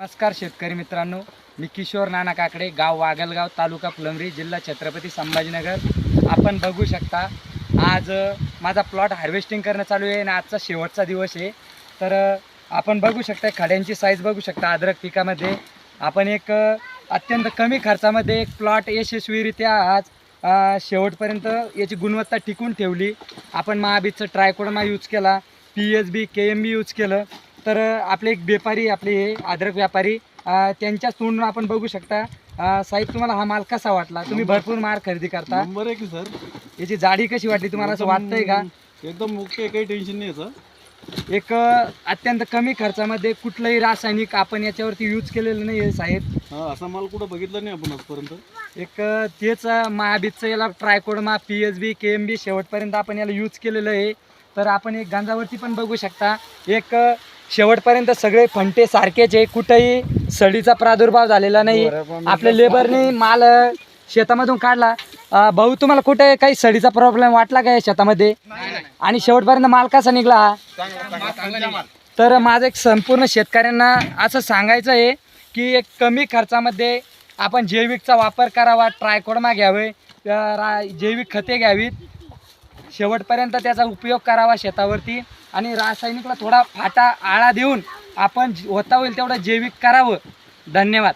नमस्कार शेतकरी मित्रांनो मी किशोर नाना काकडे गाव वागलगाव तालुका फुलंब्री जिल्हा छत्रपती संभाजीनगर. आपण बघू शकता आज माझा प्लॉट हार्वेस्टिंग करणं चालू आहे आणि आजचा शेवटचा दिवस आहे. तर आपण बघू शकता खड्यांची साईज बघू शकता अद्रक पिकामध्ये. आपण एक अत्यंत कमी खर्चामध्ये एक प्लॉट यशस्वीरित्या आज शेवटपर्यंत याची गुणवत्ता टिकून ठेवली. आपण महाबीजचं ट्रायकोडमा यूज केला P H B K M B use केलं. तर आपले एक व्यापारी आपले हे अद्रक व्यापारी. त्यांच्या तोंडून आपण बघू शकता. साहेब तुम्हाला हा माल कसा वाटला? तुम्ही भरपूर माल खरेदी करता. नंबर आहे की सर. याची जाडी कशी वाटली तुम्हाला? असं वाटतंय का? एकदम ओके काही टेन्शन नाही याचं एक अत्यंत कमी खर्चामध्ये कुठलंही रासायनिक आपण याच्यावरती यूज केलेलं नाही आहे साहेब. हा असा माल कुठं बघितला नाही आपण आजपर्यंत. एक तेच महाबीजचं याला trichoderma P H B K M B शेवटपर्यंत आपण याला यूज केलेलं आहे. तर आपण एक गांजावरती पण बघू शकता. एक शेवटपर्यंत सगळे फंटे सारखेच आहे. कुठेही सडीचा प्रादुर्भाव झालेला नाही. आपल्या लेबरने माल शेतामधून काढला. अ, भाऊ तुम्हाला कुठे काही सडीचा प्रॉब्लेम वाटला काय शेतामध्ये? आणि शेवटपर्यंत माल कसा निघला? हा तर माझं एक संपूर्ण शेतकऱ्यांना असं सांगायचं आहे की एक कमी खर्चामध्ये आपण जैविकचा वापर करावा ट्रायकोडमा घ्यावे अ, रा जैविक खते घ्यावीत. शेवटपर्यंत त्याचा उपयोग करावा शेतावरती. आणि रासायनिकला थोडा फाटा आळा देऊन आपण होता होईल तेवढं जैविक करावं. धन्यवाद.